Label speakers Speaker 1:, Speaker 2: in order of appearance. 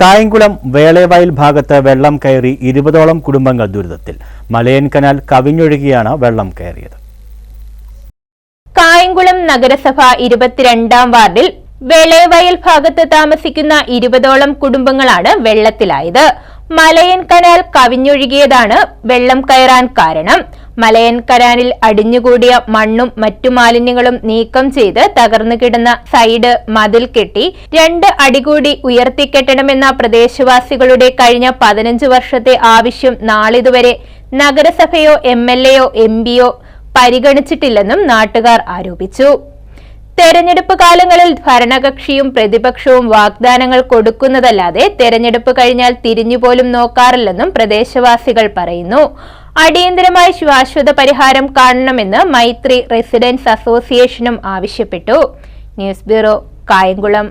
Speaker 1: കായംകുളം വേളേവയൽ ഭാഗത്ത് വെള്ളം കയറി ഇരുപതോളം കുടുംബങ്ങൾ ദുരിതത്തിൽ. മലയൻ കനാൽ കവിഞ്ഞൊഴുകിയാണ് വെള്ളം കയറിയത്.
Speaker 2: കായംകുളം നഗരസഭ ഇരുപത്തിരണ്ടാം വാർഡിൽ വെളേവയൽ ഭാഗത്ത് താമസിക്കുന്ന ഇരുപതോളം കുടുംബങ്ങളാണ് വെള്ളത്തിലായത്. മലയൻ കനാൽ കവിഞ്ഞൊഴുകിയതാണ് വെള്ളം കയറാൻ കാരണം. മലയൻ കരാനിൽ അടിഞ്ഞുകൂടിയ മണ്ണും മറ്റു മാലിന്യങ്ങളും നീക്കം ചെയ്ത് തകർന്നു കിടന്ന സൈഡ് മതിൽ കെട്ടി രണ്ട് അടി കൂടി ഉയർത്തിക്കെട്ടണമെന്ന പ്രദേശവാസികളുടെ കഴിഞ്ഞ പതിനഞ്ച് വർഷത്തെ ആവശ്യം നാളിതുവരെ നഗരസഭയോ എം എൽ എയോ എം പിയോ പരിഗണിച്ചിട്ടില്ലെന്നും നാട്ടുകാർ ആരോപിച്ചു. തെരഞ്ഞെടുപ്പ് കാലങ്ങളിൽ ഭരണകക്ഷിയും പ്രതിപക്ഷവും വാഗ്ദാനങ്ങൾ കൊടുക്കുന്നതല്ലാതെ തെരഞ്ഞെടുപ്പ് കഴിഞ്ഞാൽ തിരിഞ്ഞുപോലും നോക്കാറില്ലെന്നും പ്രദേശവാസികൾ പറയുന്നു. അടിയന്തരമായി ശാശ്വത പരിഹാരം കാണണമെന്ന് മൈത്രി റെസിഡൻസ് അസോസിയേഷനും ആവശ്യപ്പെട്ടു. News bureau Kayamkulam.